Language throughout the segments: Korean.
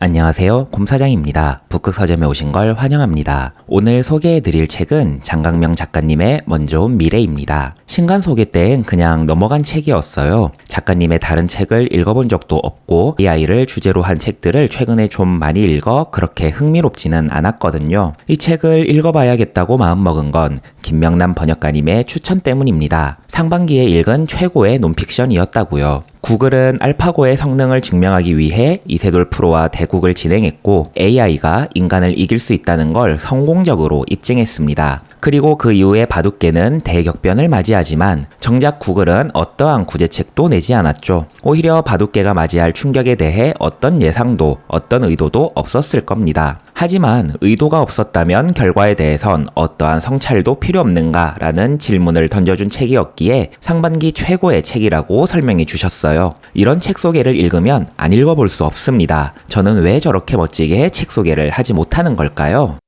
안녕하세요. 곰사장입니다. 북극 서점에 오신 걸 환영합니다. 오늘 소개해드릴 책은 장강명 작가님의 먼저 온 미래입니다. 신간 소개 때엔 그냥 넘어간 책이었어요. 작가님의 다른 책을 읽어본 적도 없고 AI를 주제로 한 책들을 최근에 좀 많이 읽어 그렇게 흥미롭지는 않았거든요. 이 책을 읽어봐야겠다고 마음먹은 건 김명남 번역가님의 추천 때문입니다. 상반기에 읽은 최고의 논픽션이었다고요. 구글은 알파고의 성능을 증명하기 위해 이세돌 프로와 대국을 진행했고 AI가 인간을 이길 수 있다는 걸 성공적으로 입증했습니다. 그리고 그 이후에 바둑계는 대격변을 맞이하지만 정작 구글은 어떠한 구제책도 내지 않았죠. 오히려 바둑계가 맞이할 충격에 대해 어떤 예상도 어떤 의도도 없었을 겁니다. 하지만 의도가 없었다면 결과에 대해선 어떠한 성찰도 필요 없는가라는 질문을 던져준 책이었기에 상반기 최고의 책이라고 설명해 주셨어요. 이런 책 소개를 읽으면 안 읽어볼 수 없습니다. 저는 왜 저렇게 멋지게 책 소개를 하지 못하는 걸까요?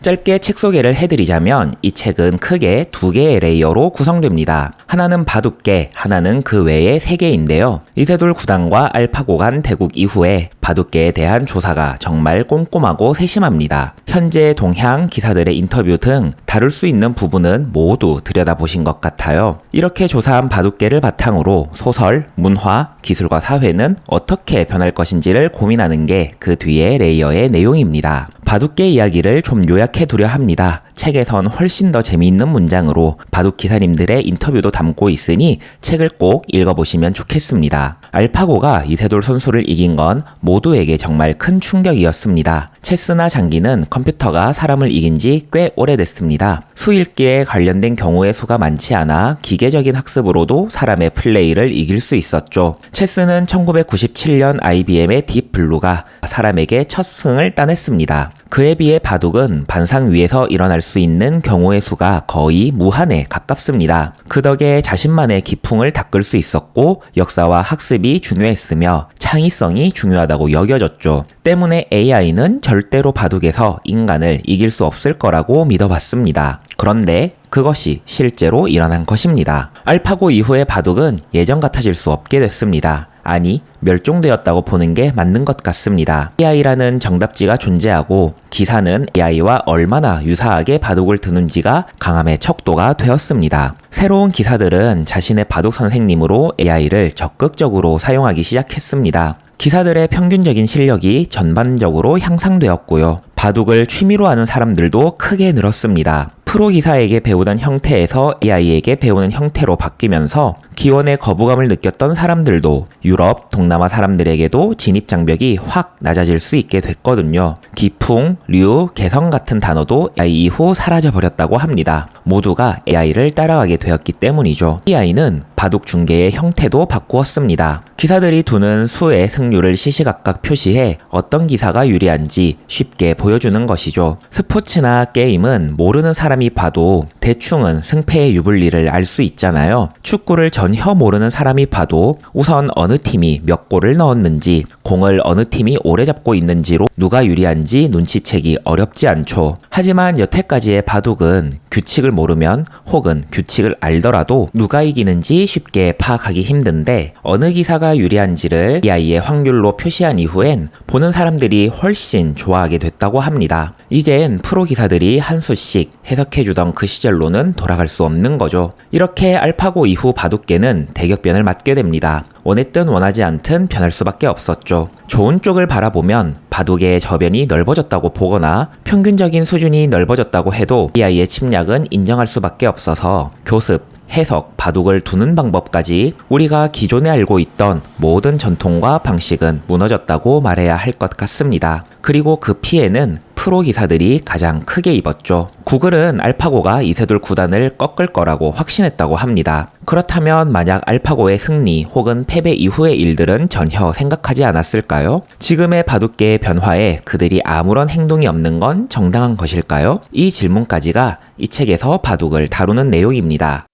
짧게 책 소개를 해드리자면 이 책은 크게 두 개의 레이어로 구성됩니다. 하나는 바둑계, 하나는 그 외의 세 개인데요. 이세돌 구단과 알파고 간 대국 이후에 바둑계에 대한 조사가 정말 꼼꼼하고 세심합니다. 현재 동향 기사들의 인터뷰 등 다룰 수 있는 부분은 모두 들여다보신 것 같아요. 이렇게 조사한 바둑계를 바탕으로 소설, 문화, 기술과 사회는 어떻게 변할 것인지를 고민하는 게 그 뒤의 레이어의 내용입니다. 바둑계 이야기를 좀 요약해 두려 합니다. 책에선 훨씬 더 재미있는 문장으로 바둑 기사님들의 인터뷰도 담고 있으니 책을 꼭 읽어보시면 좋겠습니다. 알파고가 이세돌 선수를 이긴 건 모두에게 정말 큰 충격이었습니다. 체스나 장기는 컴퓨터가 사람을 이긴 지 꽤 오래됐습니다. 수읽기에 관련된 경우의 수가 많지 않아 기계적인 학습으로도 사람의 플레이를 이길 수 있었죠. 체스는 1997년 IBM의 딥블루가 사람에게 첫 승을 따냈습니다. 그에 비해 바둑은 반상 위에서 일어날 수 있는 경우의 수가 거의 무한에 가깝습니다. 그 덕에 자신만의 기풍을 닦을 수 있었고 역사와 학습이 중요했으며 창의성이 중요하다고 여겨졌죠. 때문에 AI는 절대로 바둑에서 인간을 이길 수 없을 거라고 믿어봤습니다. 그런데 그것이 실제로 일어난 것입니다. 알파고 이후의 바둑은 예전 같아질 수 없게 됐습니다. 아니, 멸종되었다고 보는 게 맞는 것 같습니다. AI라는 정답지가 존재하고 기사는 AI와 얼마나 유사하게 바둑을 두는지가 강함의 척도가 되었습니다. 새로운 기사들은 자신의 바둑 선생님으로 AI를 적극적으로 사용하기 시작했습니다. 기사들의 평균적인 실력이 전반적으로 향상되었고요. 바둑을 취미로 하는 사람들도 크게 늘었습니다. 프로 기사에게 배우던 형태에서 AI에게 배우는 형태로 바뀌면서 기원의 거부감을 느꼈던 사람들도 유럽, 동남아 사람들에게도 진입 장벽이 확 낮아질 수 있게 됐거든요. 기풍, 류, 개성 같은 단어도 AI 이후 사라져 버렸다고 합니다. 모두가 AI를 따라가게 되었기 때문이죠. AI는 바둑 중계의 형태도 바꾸었습니다. 기사들이 두는 수의 승률을 시시각각 표시해 어떤 기사가 유리한지 쉽게 보여주는 것이죠. 스포츠나 게임은 모르는 사람이 봐도 대충은 승패의 유불리를 알 수 있잖아요. 축구를 전혀 모르는 사람이 봐도 우선 어느 팀이 몇 골을 넣었는지, 공을 어느 팀이 오래 잡고 있는지로 누가 유리한지 눈치채기 어렵지 않죠. 하지만 여태까지의 바둑은 규칙을 모르면 혹은 규칙을 알더라도 누가 이기는지 쉽게 파악하기 힘든데 어느 기사가 유리한지를 AI의 확률로 표시한 이후엔 보는 사람들이 훨씬 좋아하게 됐다고 합니다. 이젠 프로 기사들이 한 수씩 해석해주던 그 시절로는 돌아갈 수 없는 거죠. 이렇게 알파고 이후 바둑계는 대격변을 맞게 됩니다. 원했든 원하지 않든 변할 수밖에 없었죠. 좋은 쪽을 바라보면 바둑의 저변이 넓어졌다고 보거나 평균적인 수준이 넓어졌다고 해도 AI의 침략은 인정할 수밖에 없어서 교습, 해석, 바둑을 두는 방법까지 우리가 기존에 알고 있던 모든 전통과 방식은 무너졌다고 말해야 할 것 같습니다. 그리고 그 피해는 프로 기사들이 가장 크게 입었죠. 구글은 알파고가 이세돌 구단을 꺾을 거라고 확신했다고 합니다. 그렇다면 만약 알파고의 승리 혹은 패배 이후의 일들은 전혀 생각하지 않았을까요? 지금의 바둑계의 변화에 그들이 아무런 행동이 없는 건 정당한 것일까요? 이 질문까지가 이 책에서 바둑을 다루는 내용입니다.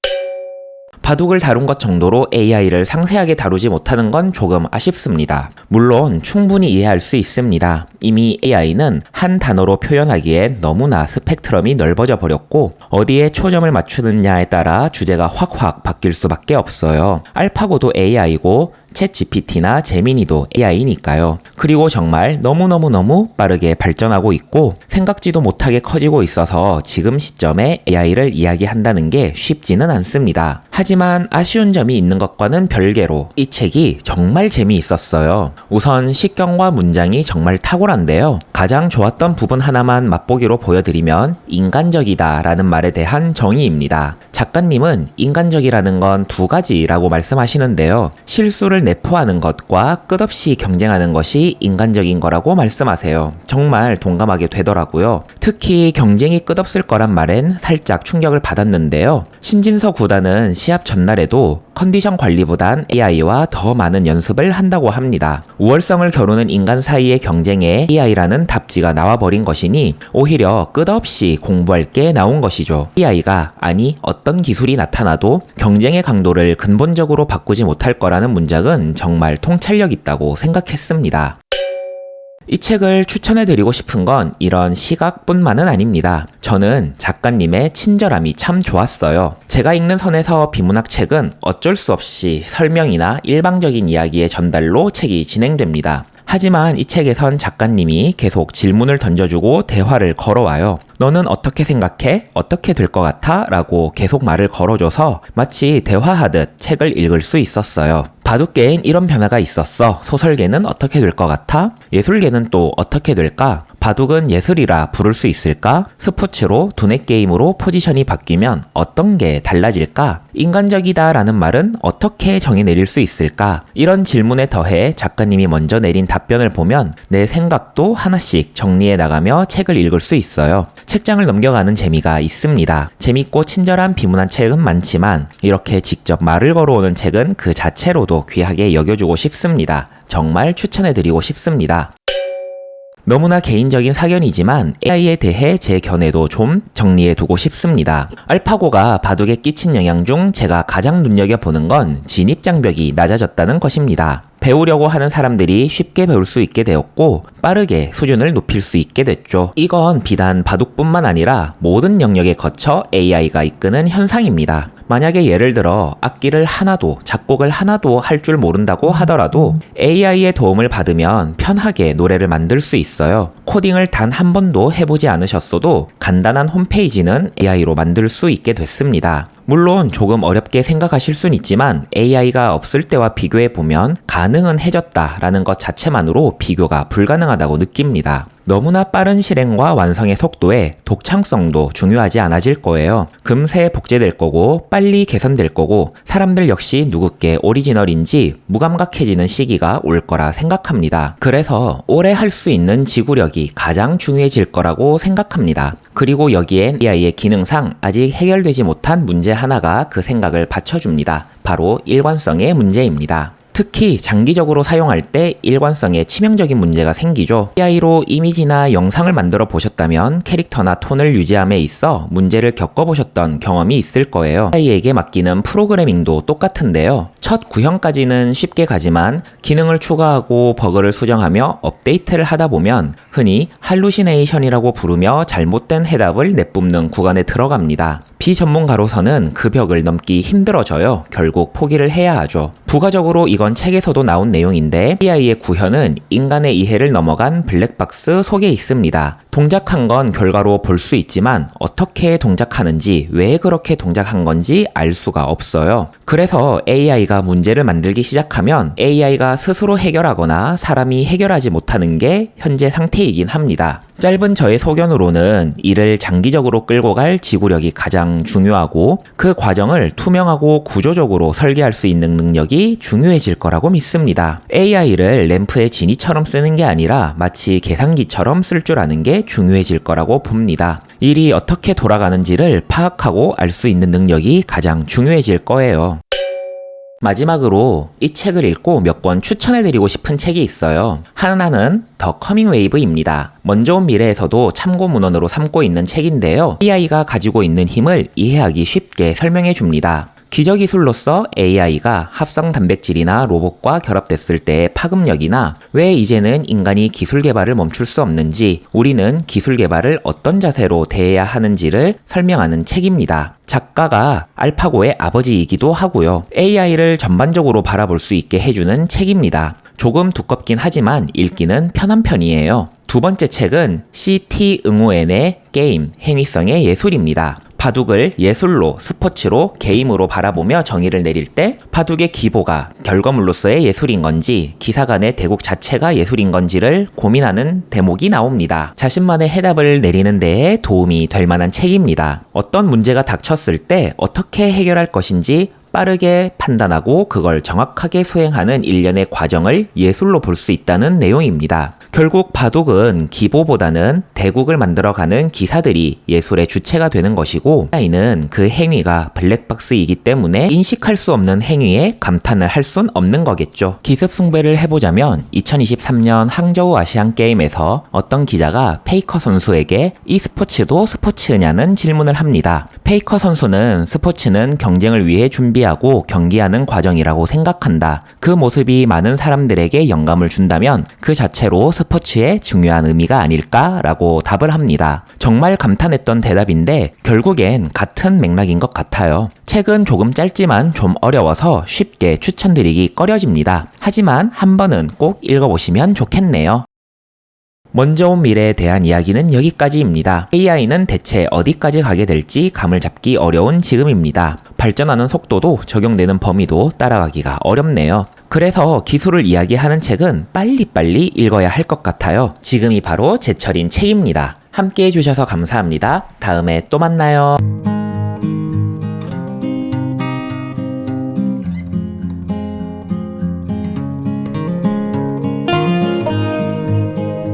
바둑을 다룬 것 정도로 AI를 상세하게 다루지 못하는 건 조금 아쉽습니다. 물론 충분히 이해할 수 있습니다. 이미 AI는 한 단어로 표현하기엔 너무나 스펙트럼이 넓어져 버렸고 어디에 초점을 맞추느냐에 따라 주제가 확확 바뀔 수밖에 없어요. 알파고도 AI고 챗 GPT나 제미니도 AI니까요. 그리고 정말 너무너무너무 빠르게 발전하고 있고 생각지도 못하게 커지고 있어서 지금 시점에 AI를 이야기한다는 게 쉽지는 않습니다. 하지만 아쉬운 점이 있는 것과는 별개로 이 책이 정말 재미있었어요. 우선 식경과 문장이 정말 탁월한데요. 가장 좋았던 부분 하나만 맛보기로 보여드리면 인간적이다 라는 말에 대한 정의입니다. 작가님은 인간적이라는 건 두 가지라고 말씀하시는데요. 실수를 내포하는 것과 끝없이 경쟁하는 것이 인간적인 거라고 말씀하세요. 정말 동감하게 되더라고요. 특히 경쟁이 끝없을 거란 말엔 살짝 충격을 받았는데요. 신진서 구단은 시합 전날에도 컨디션 관리보단 AI와 더 많은 연습을 한다고 합니다. 우월성을 겨루는 인간 사이의 경쟁에 AI라는 답지가 나와버린 것이니 오히려 끝없이 공부할 게 나온 것이죠. AI가 아니 어떤 기술이 나타나도 경쟁의 강도를 근본적으로 바꾸지 못할 거라는 문장은 정말 통찰력 있다고 생각했습니다. 이 책을 추천해드리고 싶은 건 이런 시각뿐만은 아닙니다. 저는 작가님의 친절함이 참 좋았어요. 제가 읽는 선에서 비문학 책은 어쩔 수 없이 설명이나 일방적인 이야기의 전달로 책이 진행됩니다. 하지만 이 책에선 작가님이 계속 질문을 던져주고 대화를 걸어와요. 너는 어떻게 생각해? 어떻게 될 것 같아? 라고 계속 말을 걸어줘서 마치 대화하듯 책을 읽을 수 있었어요. 바둑계엔 이런 변화가 있었어. 소설계는 어떻게 될 것 같아? 예술계는 또 어떻게 될까? 바둑은 예술이라 부를 수 있을까? 스포츠로 두뇌 게임으로 포지션이 바뀌면 어떤 게 달라질까? 인간적이다 라는 말은 어떻게 정의 내릴 수 있을까? 이런 질문에 더해 작가님이 먼저 내린 답변을 보면 내 생각도 하나씩 정리해 나가며 책을 읽을 수 있어요. 책장을 넘겨가는 재미가 있습니다. 재밌고 친절한 비문한 책은 많지만 이렇게 직접 말을 걸어오는 책은 그 자체로도 귀하게 여겨주고 싶습니다. 정말 추천해드리고 싶습니다. 너무나 개인적인 사견이지만 AI에 대해 제 견해도 좀 정리해 두고 싶습니다. 알파고가 바둑에 끼친 영향 중 제가 가장 눈여겨보는 건 진입장벽이 낮아졌다는 것입니다. 배우려고 하는 사람들이 쉽게 배울 수 있게 되었고 빠르게 수준을 높일 수 있게 됐죠. 이건 비단 바둑뿐만 아니라 모든 영역에 거쳐 AI가 이끄는 현상입니다. 만약에 예를 들어 악기를 하나도 작곡을 하나도 할 줄 모른다고 하더라도 AI의 도움을 받으면 편하게 노래를 만들 수 있어요. 코딩을 단 한 번도 해보지 않으셨어도 간단한 홈페이지는 AI로 만들 수 있게 됐습니다. 물론 조금 어렵게 생각하실 순 있지만 AI가 없을 때와 비교해 보면 가능은 해졌다라는 것 자체만으로 비교가 불가능하다고 느낍니다. 너무나 빠른 실행과 완성의 속도에 독창성도 중요하지 않아질 거예요. 금세 복제될 거고 빨리 개선될 거고 사람들 역시 누구께 오리지널인지 무감각해지는 시기가 올 거라 생각합니다. 그래서 오래 할 수 있는 지구력이 가장 중요해질 거라고 생각합니다. 그리고 여기엔 AI의 기능상 아직 해결되지 못한 문제 하나가 그 생각을 받쳐줍니다. 바로 일관성의 문제입니다. 특히 장기적으로 사용할 때 일관성에 치명적인 문제가 생기죠. AI로 이미지나 영상을 만들어 보셨다면 캐릭터나 톤을 유지함에 있어 문제를 겪어보셨던 경험이 있을 거예요. AI에게 맡기는 프로그래밍도 똑같은데요. 첫 구형까지는 쉽게 가지만 기능을 추가하고 버그를 수정하며 업데이트를 하다 보면 흔히 할루시네이션이라고 부르며 잘못된 해답을 내뿜는 구간에 들어갑니다. 비전문가로서는 그 벽을 넘기 힘들어져요. 결국 포기를 해야 하죠. 부가적으로 이건 책에서도 나온 내용인데 AI의 구현은 인간의 이해를 넘어간 블랙박스 속에 있습니다. 동작한 건 결과로 볼 수 있지만 어떻게 동작하는지 왜 그렇게 동작한 건지 알 수가 없어요. 그래서 AI가 문제를 만들기 시작하면 AI가 스스로 해결하거나 사람이 해결하지 못하는 게 현재 상태이긴 합니다. 짧은 저의 소견으로는 이를 장기적으로 끌고 갈 지구력이 가장 중요하고 그 과정을 투명하고 구조적으로 설계할 수 있는 능력이 중요해질 거라고 믿습니다. AI를 램프의 진이처럼 쓰는 게 아니라 마치 계산기처럼 쓸 줄 아는 게 중요해질 거라고 봅니다. 일이 어떻게 돌아가는지를 파악하고 알 수 있는 능력이 가장 중요해질 거예요. 마지막으로 이 책을 읽고 몇 권 추천해드리고 싶은 책이 있어요. 하나는 더 커밍 웨이브입니다. 먼저 온 미래에서도 참고 문헌으로 삼고 있는 책인데요. AI가 가지고 있는 힘을 이해하기 쉽게 설명해 줍니다. 기저기술로서 AI가 합성 단백질이나 로봇과 결합됐을 때의 파급력이나 왜 이제는 인간이 기술 개발을 멈출 수 없는지 우리는 기술 개발을 어떤 자세로 대해야 하는지를 설명하는 책입니다. 작가가 알파고의 아버지이기도 하고요. AI를 전반적으로 바라볼 수 있게 해주는 책입니다. 조금 두껍긴 하지만 읽기는 편한 편이에요. 두 번째 책은 CT 응우엔의 게임, 행위성의 예술입니다. 바둑을 예술로, 스포츠로, 게임으로 바라보며 정의를 내릴 때 바둑의 기보가 결과물로서의 예술인 건지 기사간의 대국 자체가 예술인 건지를 고민하는 대목이 나옵니다. 자신만의 해답을 내리는 데에 도움이 될 만한 책입니다. 어떤 문제가 닥쳤을 때 어떻게 해결할 것인지 빠르게 판단하고 그걸 정확하게 수행하는 일련의 과정을 예술로 볼 수 있다는 내용입니다. 결국 바둑은 기보보다는 대국을 만들어가는 기사들이 예술의 주체가 되는 것이고 AI는 그 행위가 블랙박스이기 때문에 인식할 수 없는 행위에 감탄을 할 순 없는 거겠죠. 기습 숭배를 해보자면 2023년 항저우 아시안 게임에서 어떤 기자가 페이커 선수에게 이 스포츠도 스포츠냐는 질문을 합니다. 페이커 선수는 스포츠는 경쟁을 위해 준비하고 경기하는 과정이라고 생각한다. 그 모습이 많은 사람들에게 영감을 준다면 그 자체로 스포츠의 중요한 의미가 아닐까라고 답을 합니다. 정말 감탄했던 대답인데 결국엔 같은 맥락인 것 같아요. 책은 조금 짧지만 좀 어려워서 쉽게 추천드리기 꺼려집니다. 하지만 한 번은 꼭 읽어보시면 좋겠네요. 먼저 온 미래에 대한 이야기는 여기까지입니다. AI는 대체 어디까지 가게 될지 감을 잡기 어려운 지금입니다. 발전하는 속도도 적용되는 범위도 따라가기가 어렵네요. 그래서 기술을 이야기하는 책은 빨리빨리 읽어야 할 것 같아요. 지금이 바로 제철인 책입니다. 함께 해주셔서 감사합니다. 다음에 또 만나요.